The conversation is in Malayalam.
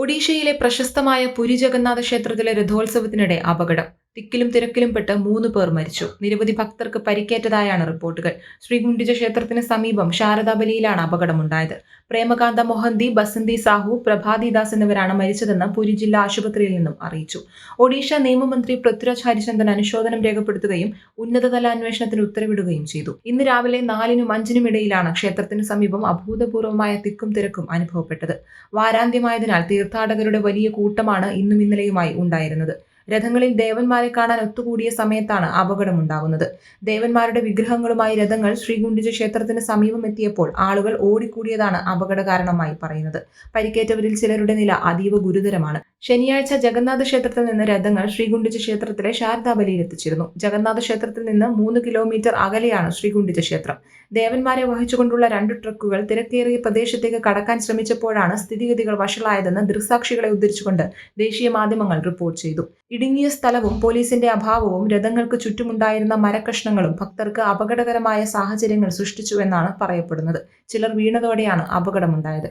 ഒഡീഷയിലെ പ്രശസ്തമായ പുരി ജഗന്നാഥ ക്ഷേത്രത്തിലെ രഥോത്സവത്തിനിടെ അപകടം. തിക്കിലും തിരക്കിലും പെട്ട് മൂന്ന് പേർ മരിച്ചു. നിരവധി ഭക്തർക്ക് പരിക്കേറ്റതായാണ് റിപ്പോർട്ടുകൾ. ശ്രീകുണ്ടിജ ക്ഷേത്രത്തിന് സമീപം ശാരദാബലിയിലാണ് അപകടമുണ്ടായത്. പ്രേമകാന്ത മൊഹന്തി ബസന്തി സാഹു പ്രഭാതിദാസ് എന്നിവരാണ് മരിച്ചതെന്ന് പുരി ജില്ലാ ആശുപത്രിയിൽ നിന്നും അറിയിച്ചു. ഒഡീഷ നിയമമന്ത്രി പൃഥ്വിരാജ് ഹരിചന്ദൻ അനുശോചനം രേഖപ്പെടുത്തുകയും ഉന്നതതല അന്വേഷണത്തിന് ഉത്തരവിടുകയും ചെയ്തു. ഇന്ന് രാവിലെ നാലിനും അഞ്ചിനും ഇടയിലാണ് ക്ഷേത്രത്തിന് സമീപം അഭൂതപൂർവമായ തിക്കും തിരക്കും അനുഭവപ്പെട്ടത്. വാരാന്ത്യമായതിനാൽ തീർത്ഥാടകരുടെ വലിയ കൂട്ടമാണ് ഇന്നും ഇന്നലെയുമായി ഉണ്ടായിരുന്നത്. രഥങ്ങളിൽ ദേവന്മാരെ കാണാൻ ഒത്തുകൂടിയ സമയത്താണ് അപകടമുണ്ടാകുന്നത്. ദേവന്മാരുടെ വിഗ്രഹങ്ങളുമായി രഥങ്ങൾ ശ്രീകുണ്ടിജ ക്ഷേത്രത്തിന് സമീപം എത്തിയപ്പോൾ ആളുകൾ ഓടിക്കൂടിയതാണ് അപകട കാരണമായി പറയുന്നത്. പരിക്കേറ്റവരിൽ ചിലരുടെ നില അതീവ ഗുരുതരമാണ്. ശനിയാഴ്ച ജഗന്നാഥ ക്ഷേത്രത്തിൽ നിന്ന് രഥങ്ങൾ ശ്രീകുണ്ടിജ ക്ഷേത്രത്തിലെ ശാരദാബലിയിൽ എത്തിച്ചിരുന്നു ജഗന്നാഥ ക്ഷേത്രത്തിൽ നിന്ന് മൂന്ന് കിലോമീറ്റർ അകലെയാണ് ശ്രീകുണ്ടിജ ക്ഷേത്രം. ദേവന്മാരെ വഹിച്ചുകൊണ്ടുള്ള രണ്ട് ട്രക്കുകൾ തിരക്കേറിയ പ്രദേശത്തേക്ക് കടക്കാൻ ശ്രമിച്ചപ്പോഴാണ് സ്ഥിതിഗതികൾ വഷളായതെന്ന് ദൃക്സാക്ഷികളെ ഉദ്ധരിച്ചുകൊണ്ട് ദേശീയ മാധ്യമങ്ങൾ റിപ്പോർട്ട് ചെയ്തു. ഇടുങ്ങിയ സ്ഥലവും പോലീസിന്റെ അഭാവവും രഥങ്ങൾക്ക് ചുറ്റുമുണ്ടായിരുന്ന മരക്കഷ്ണങ്ങളും ഭക്തർക്ക് അപകടകരമായ സാഹചര്യങ്ങൾ സൃഷ്ടിച്ചുവെന്നാണ് പറയപ്പെടുന്നത്. ചിലർ വീണതോടെയാണ് അപകടമുണ്ടായത്.